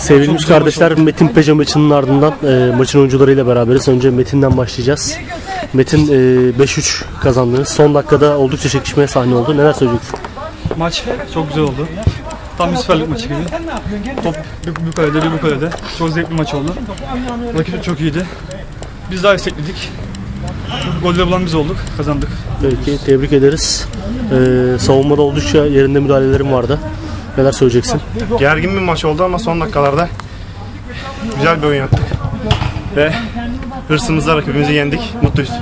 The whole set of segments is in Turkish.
Sevilmiş kardeşler Metin Peca maçının ardından e, maçın oyuncularıyla beraberiz. Önce Metin'den başlayacağız. Metin e, 5-3 kazandınız. Son dakikada oldukça çekişmeye sahne oldu. Neler söyleyeceksin? Maç çok güzel oldu. Tam bir süperlik maçı gibi. Top bir, bir kalede bir bu kalede. Çok zevkli maç oldu. Rakip çok iyiydi. Biz daha istekledik. Golleri bulan biz olduk. Kazandık. Peki tebrik ederiz. E, savunmada oldukça yerinde müdahalelerim vardı. Neler söyleyeceksin? Gergin bir maç oldu ama son dakikalarda güzel bir oyun yaptık. Ve hırsımızla rakibimizi yendik. Mutluyuz.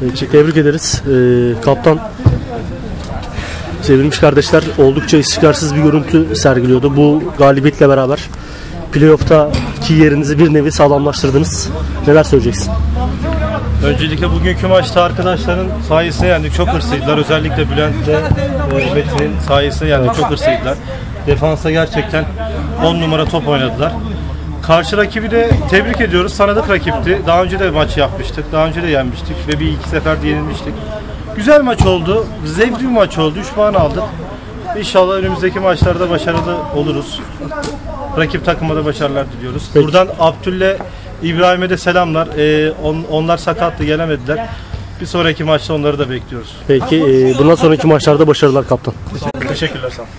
Peki, tebrik ederiz. E, kaptan Sevilmiş kardeşler oldukça istikrarsız bir görüntü sergiliyordu. Bu galibiyetle beraber playoff'taki yerinizi bir nevi sağlamlaştırdınız. Neler söyleyeceksin? Öncelikle bugünkü maçta arkadaşların sayesinde yendik. Çok hırslıydılar. Özellikle Bülent'le e, Metin'in sayesinde yendik. Çok hırslıydılar. Defansta gerçekten 10 numara top oynadılar. Karşı rakibi de tebrik ediyoruz. Tanıdık rakipti. Daha önce de maç yapmıştık. Daha önce de yenmiştik ve bir iki sefer de yenilmiştik. Güzel maç oldu. Zevkli bir maç oldu. 3 puan aldık. İnşallah önümüzdeki maçlarda başarılı oluruz. Rakip takıma da başarılar diliyoruz. Buradan Abdül'le İbrahim'e de selamlar. Ee, on- onlar sakattı gelemediler. Bir sonraki maçta onları da bekliyoruz. Peki e, bundan sonraki maçlarda başarılar kaptan. Teşekkürler sağ olun.